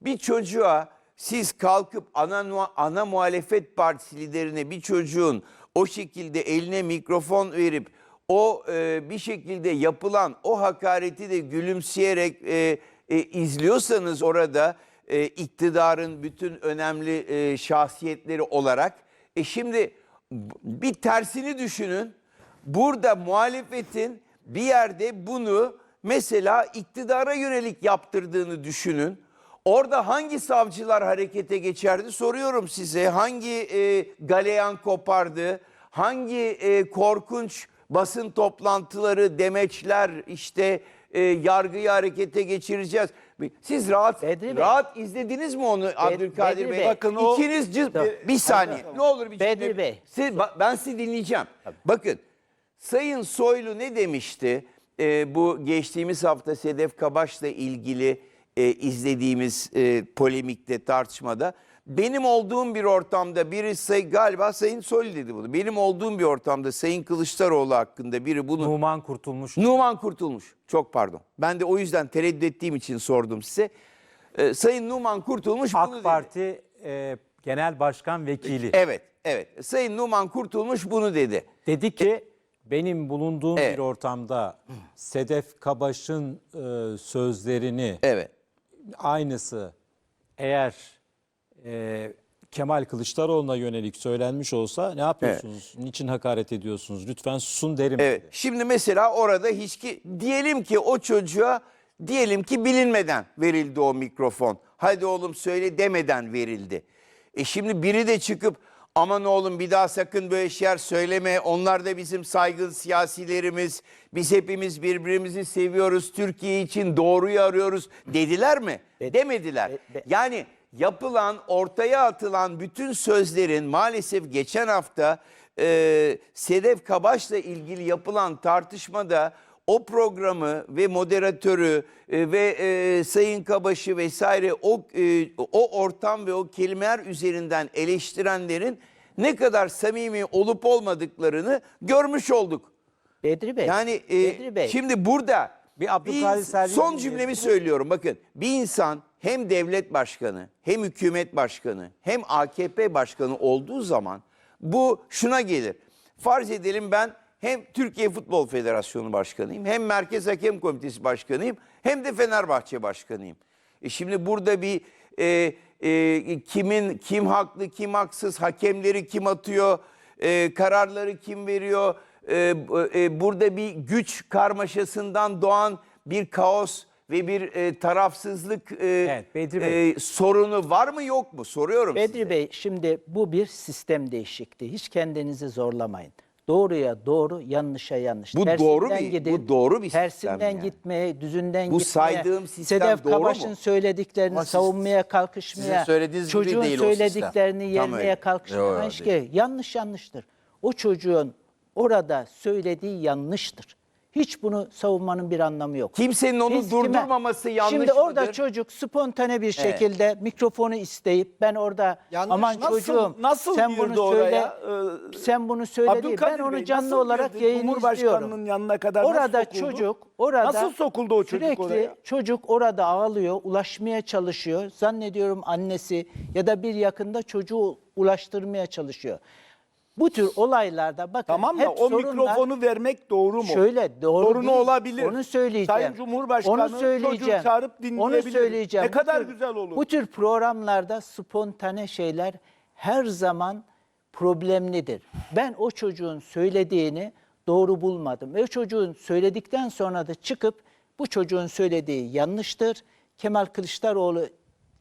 bir çocuğa siz kalkıp ana, ana muhalefet partisi liderine bir çocuğun o şekilde eline mikrofon verip o e, bir şekilde yapılan o hakareti de gülümseyerek e, e, izliyorsanız orada e, iktidarın bütün önemli e, şahsiyetleri olarak e şimdi bir tersini düşünün. Burada muhalefetin bir yerde bunu mesela iktidara yönelik yaptırdığını düşünün. Orada hangi savcılar harekete geçerdi soruyorum size. Hangi e, galeyan kopardı? Hangi e, korkunç basın toplantıları, demeçler işte e, yargıyı harekete geçireceğiz. Siz rahat Bedri Bey. rahat izlediniz mi onu Abdülkadir Bedri Bey? Bey. Bakın o- İkiniz cız- Tamam. bir saniye. Ne olur bir Bedri cümle- Bey. Siz, ba- ben sizi dinleyeceğim. Bakın Sayın Soylu ne demişti? Ee, bu geçtiğimiz hafta Sedef Kabaş'la ilgili e, izlediğimiz e, polemikte, tartışmada. Benim olduğum bir ortamda biri say, galiba Sayın Soylu dedi bunu. Benim olduğum bir ortamda Sayın Kılıçdaroğlu hakkında biri bunu Numan Kurtulmuş. Numan Kurtulmuş. Çok pardon. Ben de o yüzden tereddüt ettiğim için sordum size. Ee, Sayın Numan Kurtulmuş bunu AK dedi. Parti e, Genel Başkan Vekili. Evet, evet. Sayın Numan Kurtulmuş bunu dedi. Dedi ki benim bulunduğum Evet. bir ortamda Sedef Kabaş'ın e, sözlerini Evet. Aynısı eğer e, Kemal Kılıçdaroğlu'na yönelik söylenmiş olsa ne yapıyorsunuz? Niçin hakaret ediyorsunuz? Lütfen susun derim. Evet. dedi. Şimdi mesela orada hiç ki diyelim ki o çocuğa diyelim ki bilinmeden verildi o mikrofon. Hadi oğlum söyle demeden verildi. E şimdi biri de çıkıp aman oğlum bir daha sakın böyle şeyler söyleme. Onlar da bizim saygın siyasilerimiz. Biz hepimiz birbirimizi seviyoruz. Türkiye için doğruyu arıyoruz dediler mi? Demediler. be- be- Yani yapılan, ortaya atılan bütün sözlerin maalesef geçen hafta e, Sedef Kabaş'la ilgili yapılan tartışmada o programı ve moderatörü e, ve e, Sayın Kabaş'ı vesaire o e, o ortam ve o kelimeler üzerinden eleştirenlerin ne kadar samimi olup olmadıklarını görmüş olduk. Bedri Bey. Yani e, Bedri Bey. şimdi burada Bir Abdülkadir Selvi son cümlemi söylüyorum bakın. Bir insan hem devlet başkanı hem hükümet başkanı hem AKP başkanı olduğu zaman bu şuna gelir. Farz edelim ben hem Türkiye Futbol Federasyonu başkanıyım hem Merkez Hakem Komitesi başkanıyım hem de Fenerbahçe başkanıyım. E şimdi burada bir e, e, kimin kim haklı kim haksız hakemleri kim atıyor e, kararları kim veriyor e, e, burada bir güç karmaşasından doğan bir kaos ve bir e, tarafsızlık e, Evet, Bedri Bey. e, sorunu var mı yok mu soruyorum Bedri size. Bey şimdi bu bir sistem değişikliği. Hiç kendinizi zorlamayın. Doğruya doğru, yanlışa yanlış. Bu doğru bir- bu doğru bir sistem Tersinden yani. gitmeye, düzünden Bu gitmeye. saydığım sistem Sedef doğru mu? Kabaş'ın söylediklerini Ama savunmaya kalkışmaya, söylediğiniz çocuğun değil o sistem. söylediklerini yermeye kalkışmaya gerek- Yanlış yanlıştır. O çocuğun orada söylediği yanlıştır. Hiç bunu savunmanın bir anlamı yok. Kimsenin onu Biz kime- durdurmaması yanlış Şimdi orada mıdır? çocuk spontane bir şekilde mikrofonu isteyip ben orada Yanlış. aman Nasıl- çocuğum nasıl sen girdi bunu oraya? söyle Ee, sen bunu söyle değil. Ben onu canlı nasıl olarak yayını Cumhurbaşkanının izliyorum. yanına kadar nasıl orada sokuldu? çocuk orada Nasıl sokuldu o çocuk sürekli oraya? çocuk orada ağlıyor, ulaşmaya çalışıyor. Zannediyorum annesi ya da bir yakında çocuğu ulaştırmaya çalışıyor. Bu tür olaylarda bakın Tamam da hep o sorunlar- mikrofonu vermek doğru mu? Şöyle doğru Sorunu değil. olabilir. Onu söyleyeceğim. Sayın Cumhurbaşkanı Onu söyleyeceğim. çocuğu çağırıp Onu dinleyebilir. söyleyeceğim. Ne Bu kadar tür- güzel olur. Bu tür programlarda spontane şeyler her zaman problemlidir. Ben o çocuğun söylediğini doğru bulmadım. Ve o çocuğun söyledikten sonra da çıkıp bu çocuğun söylediği yanlıştır. Kemal Kılıçdaroğlu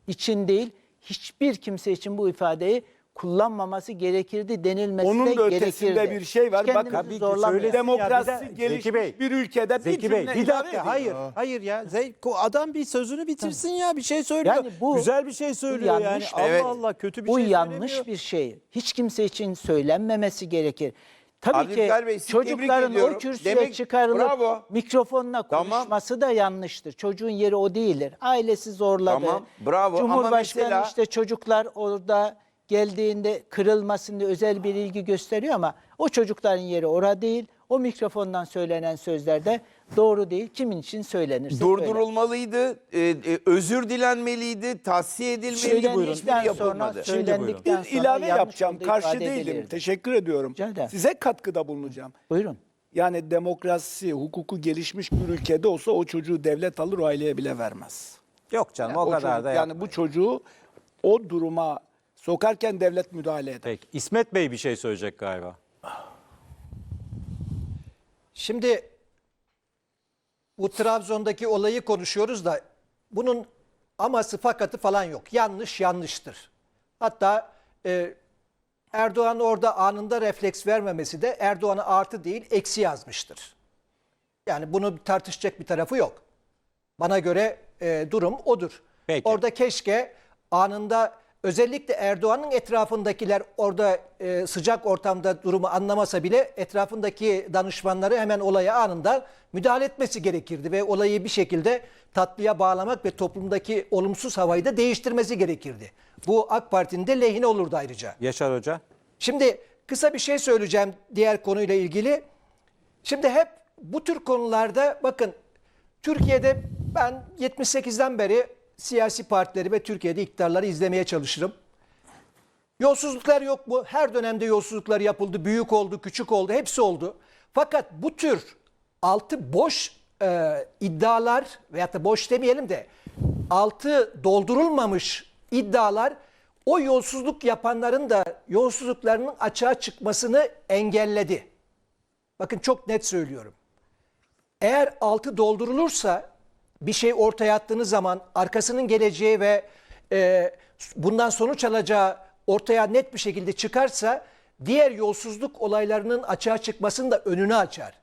için değil, hiçbir kimse için bu ifadeyi kullanmaması gerekirdi denilmesi Onun de da ötesinde gerekirdi. bir şey var. Hiç Bakın, kendinizi tabii ki zorlamayın. söylesin ya, Demokrasi bir de- gelişmiş Zeki Bey, bir ülkede bir Zeki Bey cümle bir ilave dakika edin. hayır hayır ya Zey- adam bir sözünü bitirsin ya bir şey söylüyor. Yani bu- Güzel bir şey söylüyor yani. yanlış bir- Allah Evet. Allah kötü bir Bu şey yanlış söylemiyor. bir şey. Hiç kimse için söylenmemesi gerekir. Tabii ki Abdülkadir Bey, sizi tebrik çocukların o ediyorum. kürsüye Demek- çıkarılıp Bravo. mikrofonla Tamam. konuşması da yanlıştır. Çocuğun yeri o değildir. Ailesi zorladı. Tamam, bravo. Ama Cumhurbaşkanı mesela- işte çocuklar orada geldiğinde kırılmasın diye özel bir ilgi gösteriyor ama o çocukların yeri orada değil. O mikrofondan söylenen sözlerde doğru değil. Kimin için söylenirse söylenir. Durdurulmalıydı, e, e, özür dilenmeliydi, tahsiye edilmeliydi. Söylendikten Hiçbiri sonra yapılmadı. söylendikten Bir sonra ilave yanlış yapacağım. olduğu Karşı ifade değilim. edilirdi. Teşekkür ediyorum. Rica ederim. Size katkıda bulunacağım. Buyurun. Yani demokrasi, hukuku gelişmiş bir ülkede olsa o çocuğu devlet alır o aileye bile vermez. Yok canım Yani o kadar çocuk- da Yani bu çocuğu o duruma sokarken devlet müdahale eder. Peki İsmet Bey bir şey söyleyecek galiba. Şimdi bu Trabzon'daki olayı konuşuyoruz da bunun aması fakatı falan yok. Yanlış yanlıştır. Hatta e, Erdoğan orada anında refleks vermemesi de Erdoğan'a artı değil eksi yazmıştır. Yani bunu tartışacak bir tarafı yok. Bana göre e, durum odur. Peki. Orada keşke anında özellikle Erdoğan'ın etrafındakiler orada e, sıcak ortamda durumu anlamasa bile etrafındaki danışmanları hemen olaya anında müdahale etmesi gerekirdi ve olayı bir şekilde tatlıya bağlamak ve toplumdaki olumsuz havayı da değiştirmesi gerekirdi. Bu AK Parti'nin de lehine olurdu ayrıca. Yaşar Hoca. Şimdi kısa bir şey söyleyeceğim diğer konuyla ilgili. Şimdi hep bu tür konularda bakın Türkiye'de ben 78'den beri siyasi partileri ve Türkiye'de iktidarları izlemeye çalışırım. Yolsuzluklar yok mu? Her dönemde yolsuzluklar yapıldı. Büyük oldu, küçük oldu, hepsi oldu. Fakat bu tür altı boş e, iddialar veyahut da boş demeyelim de altı doldurulmamış iddialar o yolsuzluk yapanların da yolsuzluklarının açığa çıkmasını engelledi. Bakın çok net söylüyorum. Eğer altı doldurulursa bir şey ortaya attığınız zaman arkasının geleceği ve e, bundan sonuç alacağı ortaya net bir şekilde çıkarsa diğer yolsuzluk olaylarının açığa çıkmasının da önünü açar.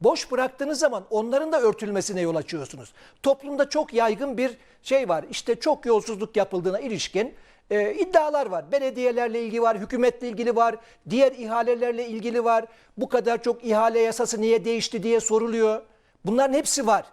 Boş bıraktığınız zaman onların da örtülmesine yol açıyorsunuz. Toplumda çok yaygın bir şey var. İşte çok yolsuzluk yapıldığına ilişkin e, iddialar var. Belediyelerle ilgili var, hükümetle ilgili var, diğer ihalelerle ilgili var. Bu kadar çok ihale yasası niye değişti diye soruluyor. Bunların hepsi var.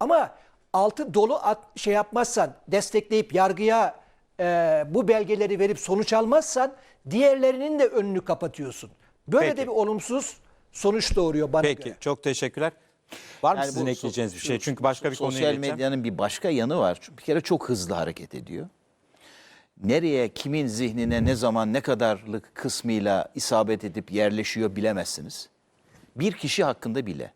Ama altı dolu at, şey yapmazsan, destekleyip yargıya e, bu belgeleri verip sonuç almazsan diğerlerinin de önünü kapatıyorsun. Böyle Peki. de bir olumsuz sonuç doğuruyor bana Peki göre. çok teşekkürler. Var mı Yani sizin ekleyeceğiniz bir şey? Çünkü başka bir konuya Sosyal geçeceğim. medyanın bir başka yanı var. Bir kere çok hızlı hareket ediyor. Nereye, kimin zihnine, ne zaman, ne kadarlık kısmıyla isabet edip yerleşiyor bilemezsiniz. Bir kişi hakkında bile.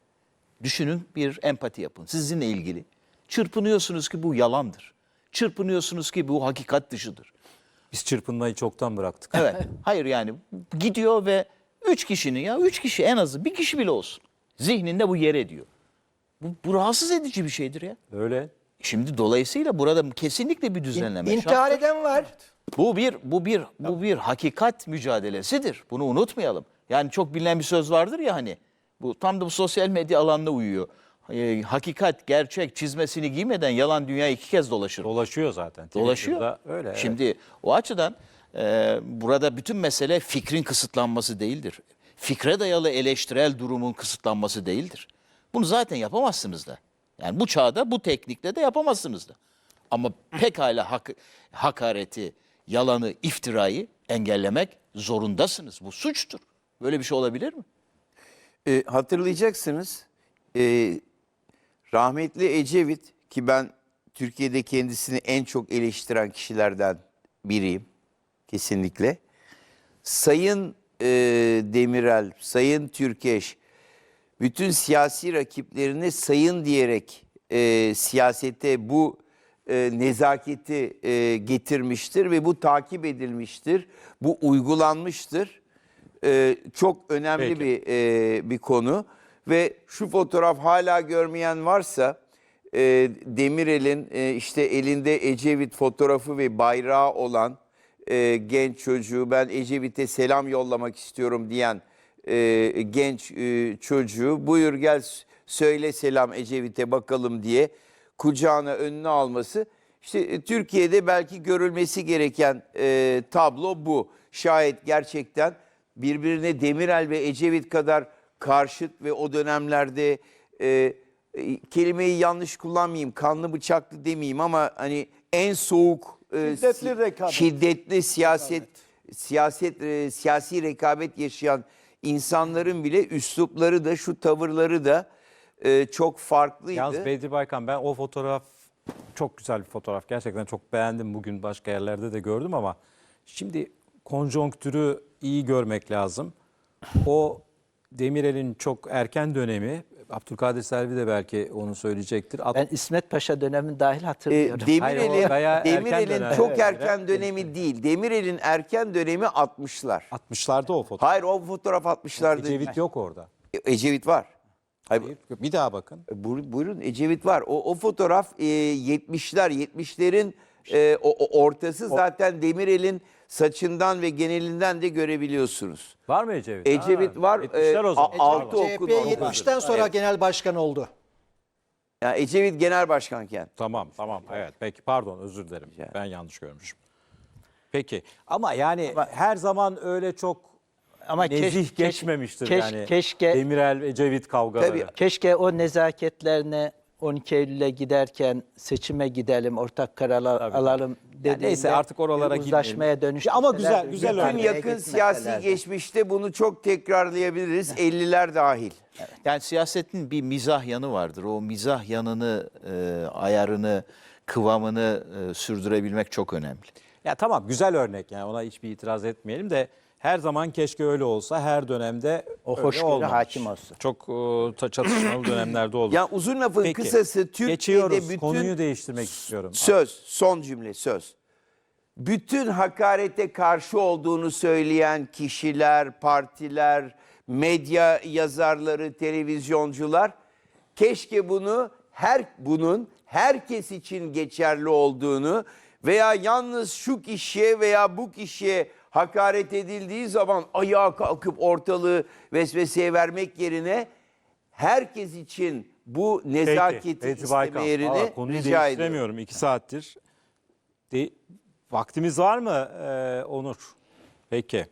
Düşünün bir empati yapın. Sizinle ilgili. Çırpınıyorsunuz ki bu yalandır. Çırpınıyorsunuz ki bu hakikat dışıdır. Biz çırpınmayı çoktan bıraktık. Evet. Hayır yani gidiyor ve üç kişinin ya üç kişi en azı bir kişi bile olsun. Zihninde bu yer ediyor. Bu, bu rahatsız edici bir şeydir ya. Öyle. Şimdi dolayısıyla burada kesinlikle bir düzenleme İntihar şart. eden var. Bu bir bu bir bu bir hakikat mücadelesidir. Bunu unutmayalım. Yani çok bilinen bir söz vardır ya hani. Bu tam da bu sosyal medya alanına uyuyor. Ee, hakikat, gerçek çizmesini giymeden yalan dünya iki kez dolaşır. Dolaşıyor zaten. Dolaşıyor. Öyle. evet. Şimdi o açıdan e, burada bütün mesele fikrin kısıtlanması değildir. Fikre dayalı eleştirel durumun kısıtlanması değildir. Bunu zaten yapamazsınız da. Yani bu çağda bu teknikle de yapamazsınız da. Ama pekala hak, hakareti, yalanı, iftirayı engellemek zorundasınız. Bu suçtur. Böyle bir şey olabilir mi? E, hatırlayacaksınız e, rahmetli Ecevit ki ben Türkiye'de kendisini en çok eleştiren kişilerden biriyim kesinlikle. Sayın e, Demirel, Sayın Türkeş bütün siyasi rakiplerine sayın diyerek e, siyasete bu e, nezaketi e, getirmiştir ve bu takip edilmiştir. Bu uygulanmıştır. E, çok önemli Peki. bir e, bir konu ve şu fotoğraf hala görmeyen varsa e, Demirel'in e, işte elinde Ecevit fotoğrafı ve bayrağı olan e, genç çocuğu ben Ecevit'e selam yollamak istiyorum diyen e, genç e, çocuğu buyur gel söyle selam Ecevit'e bakalım diye kucağına önüne alması işte e, Türkiye'de belki görülmesi gereken e, tablo bu. Şayet gerçekten birbirine Demirel ve Ecevit kadar karşıt ve o dönemlerde e, e, kelimeyi yanlış kullanmayayım, kanlı bıçaklı demeyeyim ama hani en soğuk e, Şiddetli rekabet. şiddetli siyaset siyaset e, siyasi rekabet yaşayan insanların bile üslupları da şu tavırları da e, çok farklıydı. Yalnız Bedri Baykan ben o fotoğraf çok güzel bir fotoğraf. Gerçekten çok beğendim. Bugün başka yerlerde de gördüm ama şimdi konjonktürü iyi görmek lazım. O Demirel'in çok erken dönemi, Abdülkadir Selvi de belki onu söyleyecektir. Ben İsmet Paşa dönemini dahil E, hatırlıyorum. Hayır, Demirel'in erken dönem. çok Evet, erken dönemi değil. Demirel'in erken dönemi 60'lar. 60'larda o fotoğraf. Hayır o fotoğraf 60'larda. Ecevit yok orada. E, Ecevit var. Hayır, Bir daha bakın. buyurun, buyurun Ecevit var. O, o fotoğraf e, 70'ler 70'lerin e, o, o ortası zaten Demirel'in saçından ve genelinden de görebiliyorsunuz. Var mı Ecevit? Ecevit Ha, var, 70'ler o e, zaman. a- altı CHP okul- 70'ten sonra genel başkan oldu. Yani Ecevit genel başkanken. Tamam tamam evet peki pardon özür dilerim ben yanlış görmüşüm. Peki ama yani her zaman öyle çok Ama nezih keş- keş- geçmemiştir keş- yani. keşke- Demirel Ecevit kavgaları. Tabii. Keşke o nezaketlerine 12 Eylül'e giderken seçime gidelim, ortak karar alalım dediğinde neyse, artık oralara uzlaşmaya dönüştü. Ama güzel- güzel Bütün yakın siyasi geçmişte bunu çok tekrarlayabiliriz. 50'ler dahil. Yani siyasetin bir mizah yanı vardır. O mizah yanını, e, ayarını, kıvamını e, sürdürebilmek çok önemli. Ya tamam güzel örnek yani ona hiçbir itiraz etmeyelim de her zaman keşke öyle olsa her dönemde O öyle hoşgörü olmamış. hakim olsun. Çok e, çatışmalı dönemlerde oldu. Yani uzun lafın Peki, kısası Türkiye'de geçiyoruz. bütün Konuyu değiştirmek istiyorum. söz, son cümle söz. Bütün hakarete karşı olduğunu söyleyen kişiler, partiler, medya yazarları, televizyoncular keşke bunu her bunun herkes için geçerli olduğunu veya yalnız şu kişiye veya bu kişiye hakaret edildiği zaman ayağa kalkıp ortalığı vesveseye vermek yerine herkes için bu nezaketi Baykan. isteme yerini konuyu rica ediyorum. iki saattir. De- Vaktimiz var mı e, Onur? Peki.